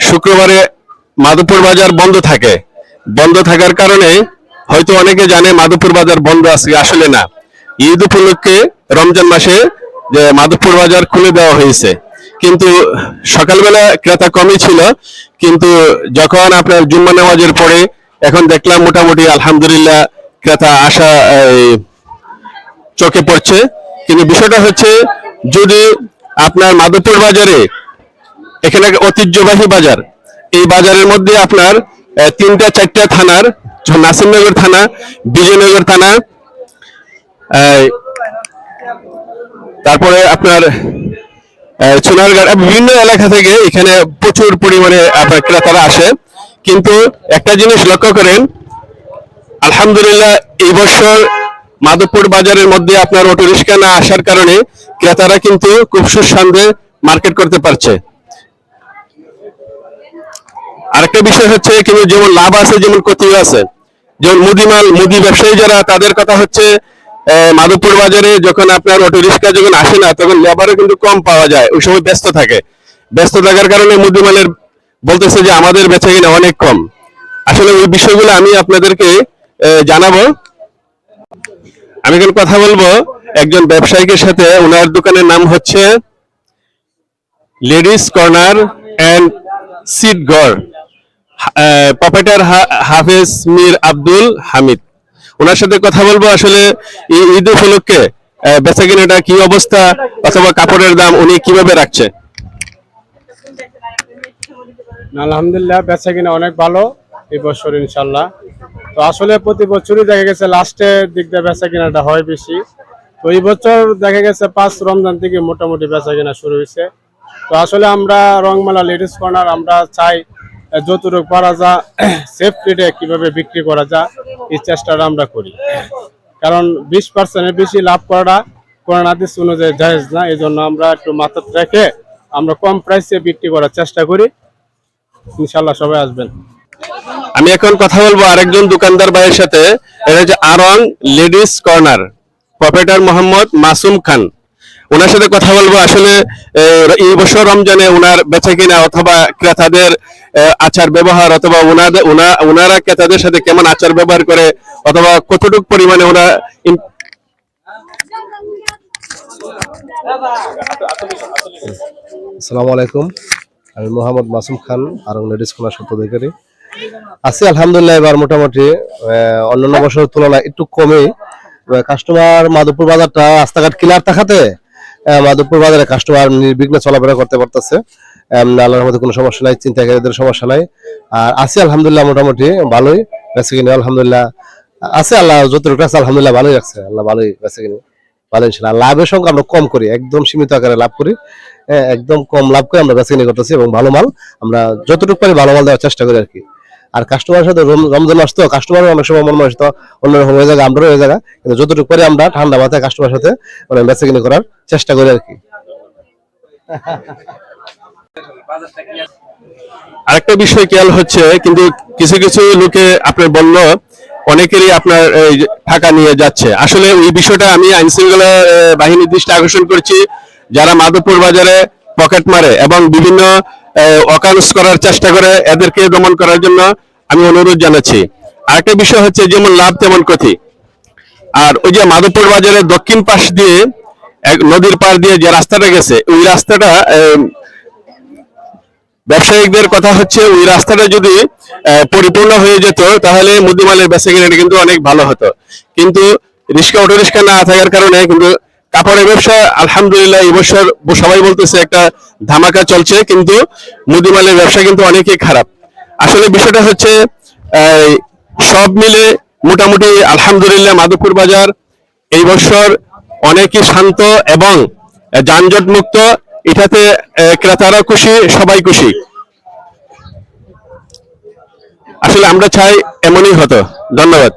শুক্রবারে মাধবপুর বাজার বন্ধ থাকে। বন্ধ থাকার কারণে হয়তো অনেকে জানে মাধবপুর বাজার বন্ধ আছে আসলে না। ঈদ উপলক্ষে রমজান মাসে, যে মাধবপুর বাজার খুলে দেওয়া হয়েছে। কিন্তু সকালবেলা ক্রেতা কমই ছিল। কিন্তু যখন আপনার জুম্মা নামাজের পরে এখন দেখলাম মোটামুটি আলহামদুলিল্লাহ ক্রেতা আসা চোখে পড়ছে। কিন্তু বিষয়টা হচ্ছে, যদি আপনার মাধবপুর বাজারে এখানে ঐতিহ্যবাহী বাজার। এই বাজারের মধ্যে আপনার তিনটা, চারটা থানার নাসিমনগর থানা, বিজয়নগর থানা তারপরে আপনার সোনারগাঁ বিভিন্ন এলাকা থেকে এখানে প্রচুর পরিমাণে ক্রেতারা আসে। কিন্তু একটা জিনিস লক্ষ্য করেন, আলহামদুলিল্লাহ এই বছর মাধবপুর বাজারের মধ্যে আপনার অটো রিক্সা না আসার কারণে ক্রেতারা কিন্তু খুব সুস্বাদে মার্কেট করতে পারছে। আরেকটা বিষয় হচ্ছে কিন্তু যেমন লাভ আছে, যেমন ক্ষতিও আছে। যেমন মুদিমাল, মুদি ব্যবসায়ী যারা, তাদের কথা হচ্ছে মাধবপুর বাজারে যখন আপনার অটো রিক্সা যখন আসে না, তখন লেবারও কিন্তু কম পাওয়া যায়। ওই সময় ব্যস্ত থাকে। ব্যস্ত থাকার কারণে মুদিমালের বলতেছে যে আমাদের বেচা কিনা অনেক কম। আসলে ওই বিষয়গুলো আমি আপনাদেরকে জানাব। আমি এখন কথা বলব একজন ব্যবসায়িকের সাথে। ওনার দোকানের নাম হচ্ছে লেডিস কর্নার অ্যান্ড সিট প্রপাইটার হাফেজ মীর আব্দুল হামিদ। ওনার সাথে কথা বলব আসলে ঈদ উপলক্ষে বেচা কিনাটা কি অবস্থা অথবা কাপড়ের দাম উনি কীভাবে রাখছে? আলহামদুলিল্লাহ, বেচা কিনা অনেক ভালো এই বছর ইনশাল্লাহ তো আসলে প্রতি বছরই দেখা গেছে লাস্টের দিক দিয়ে বেচা কিনাটা হয় বেশি। তো এই বছর দেখা গেছে পাঁচ রমজান থেকে মোটামুটি বেচা কিনা শুরু হয়েছে। তো আসলে আমরা রংমালা লেডিস কর্নার আমরা চাই যতটুকু পারা যা সেফ রেটে কীভাবে বিক্রি করা যায় এই চেষ্টাটা আমরা করি। কারণ বিশ পার্সেন্টের বেশি লাভ করাটা কোরআন হাদিস অনুযায়ী জায়েজ না এই জন্য আমরা একটু মাথায় রেখে আমরা কম প্রাইসে বিক্রি করার চেষ্টা করি। ইনশাল্লাহ সবাই আসবেন। আমি এখন কথা বলব আরেকজন দোকানদার ভাইয়ের সাথে, এটা হচ্ছে Aarong ladies corner proprietor Mohammad Masum Khan. ওনার সাথে কথা বলব। আসলে এই বছর রমজানে ওনার বেচা কিনা অথবা ক্রেতাদের আচার ব্যবহার অথবা ওনাদের ওনা- ওনারা ক্রেতাদের সাথে কেমন আচার ব্যবহার করে অথবা কতটুকু পরিমাণে ইন- আসসালামু আলাইকুম। আমি মোহাম্মদ মাসুম খান আর লেডিস কর্নার সত্যাধিকারী আছি আলহামদুলিল্লাহ এবার মোটামুটি অন্যান্য বছরের তুলনায় একটু কমে। কাস্টমার মাধবপুর বাজারটা রাস্তাঘাট ক্লিয়ার থাকাতে আহ, মাধবপুর বাজারে কাস্টমার নির্বিঘ্নে চলাফেরা করতে পারতেছে। আল্লাহর মধ্যে কোনো সমস্যা নাই চিন্তাকারীদের সমস্যা নাই। আর আছি আলহামদুলিল্লাহ মোটামুটি ভালোই বেঁচে কিনে আলহামদুলিল্লাহ। আছে আল্লাহ যতটুকু আছে আলহামদুলিল্লাহ ভালোই আছে আল্লাহ ভালোই বেঁচে কিনে ভালো ইনশাল্লাহ লাভের সঙ্গে আমরা কম করি একদম সীমিত আকারে লাভ করি। হ্যাঁ, একদম কম লাভ করে আমরা বেচা করতেছি এবং ভালো মাল আমরা যতটুকু পারি ভালো মাল দেওয়ার চেষ্টা করি আর কি। আর কাস্টমারের সাথে রমজান আসতো তো কাস্টমার অনেক সময় মন মাস তো, অন্যরকম হয়ে যায় আমরাও হয়ে যায় কিন্তু যতটুকু পারি আমরা ঠান্ডা মাথায় কাস্টমারের সাথে মানে বেচা কিনে করার চেষ্টা করি আর কি। আরেকটা বিষয় খেয়াল হচ্ছে, কিন্তু কিছু কিছু লোকে আপনার বলল, অনেকেরই আপনার এই টাকা নিয়ে যাচ্ছে। আসলে এই বিষয়টা আমি আইন শৃঙ্খলা বাহিনীর দৃষ্টি আকর্ষণ করছি, যারা মাধবপুর বাজারে পকেট মারে এবং বিভিন্ন আহ, অকানুস করার চেষ্টা করে এদেরকে দমন করার জন্য আমি অনুরোধ জানাচ্ছি। আরেকটা বিষয় হচ্ছে যেমন লাভ তেমন ক্ষতি। আর ওই যে মাধবপুর বাজারের দক্ষিণ পাশ দিয়ে এক নদীর পার দিয়ে যে রাস্তাটা গেছে ওই রাস্তাটা ব্যবসায়িকদের কথা হচ্ছে ওই রাস্তাটা যদি পরিপূর্ণ হয়ে যেত তাহলে মুদিমালের বেচা কিনাটা কিন্তু অনেক ভালো হতো। কিন্তু রিক্সা অটো রিক্সা না থাকার কারণে কিন্তু কাপড়ের ব্যবসা, আলহামদুলিল্লাহ, এই বছর সবাই বলতেছে একটা ধামাকা চলছে, কিন্তু মুদিমালের ব্যবসা কিন্তু অনেকই খারাপ। আসলে বিষয়টা হচ্ছে সব মিলে মোটামুটি আলহামদুলিল্লাহ মাধবপুর বাজার এই বছর অনেকই শান্ত এবং যানজট মুক্ত এটাতে ক্রেতারা খুশি, সবাই খুশি। আসলে আমরা চাই এমনই হতো। ধন্যবাদ।